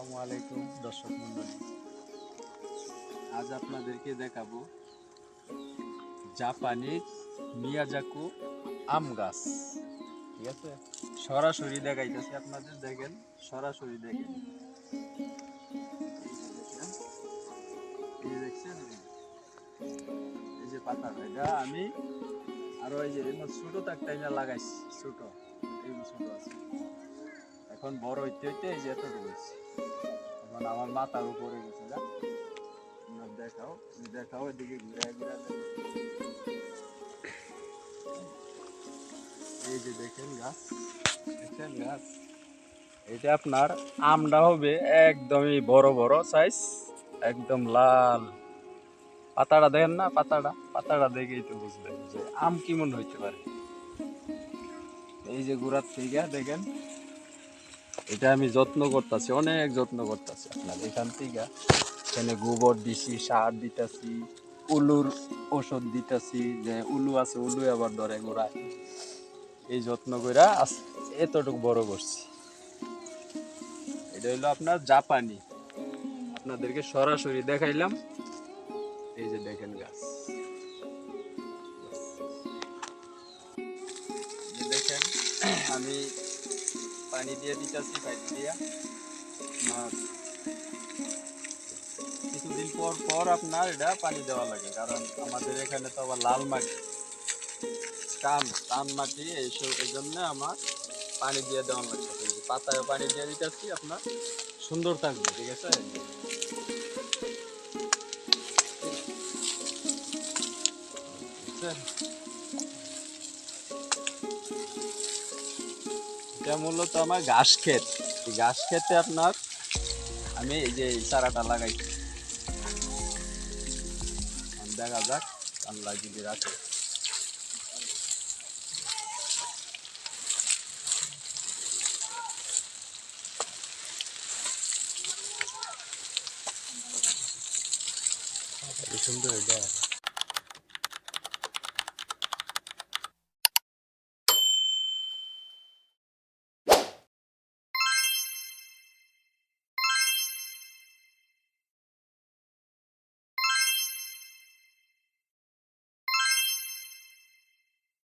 আসসালামু আলাইকুম, দর্শক মন্ডলী আজ আপনাদেরকে দেখাবো জাপানি মিয়াজাকু আম গাছ। ঠিক আছে? সরাসরি দেখাইতেছি আপনাদের, দেখেন, সরাসরি দেখেন। এই যে পাতাটা, এটা আমি আরও এই যে ছোট না লাগাইছি, ছোট। ছোট আছে। এখন বড় হইতে হইতে এই যে এতটুকু হয়েছে। এখন আমার মাথার উপরে গেছে দেখাও দেখাও, এদিকে ঘুরে এই যে দেখেন গাছ দেখেন গাছ। এটা আপনার আমটা হবে একদমই বড় বড় সাইজ একদম লাল। পাতাটা দেখেন না, পাতাটা? পাতাটা দেখেই তো বুঝবেন যে আম কেমন হইতে পারে। এই যে গুড়ার থেকে দেখেন। এটা আমি যত্ন করতেছি, অনেক যত্ন করতেছি আপনার। এখান থেকে এখানে গোবর দিছি, সার দিতেছি, উলুর ওষুধ দিতেছি, যে উলু আছে উলু আবার ধরে গোড়ায়। এই যত্ন করে এতটুকু বড় করছি। এটা হইল আপনার জাপানি। আপনাদেরকে সরাসরি দেখাইলাম। এই যে দেখেন গাছ। দেখেন, আমি পানি দিয়ে দিতেছি পাইপ দিয়া। আর কিছুদিন পর পর আপনার এটা পানি দেওয়া লাগে, কারণ আমাদের এখানে তো আবার লাল মাটি। টান টান মাটি, এইসব এই জন্য আমার পানি দিয়ে দেওয়া লাগছে পাতায় পানি দিয়ে দিতেছি, আপনার সুন্দর থাকবে, ঠিক আছে? বুঝছেন? এটা মূলত আমার ঘাস ক্ষেত। ঘাস ক্ষেতে আপনার আমি এই যে চারাটা এখন দেখা যাক, আল্লাহ যদি রাখে। সুন্দর এটা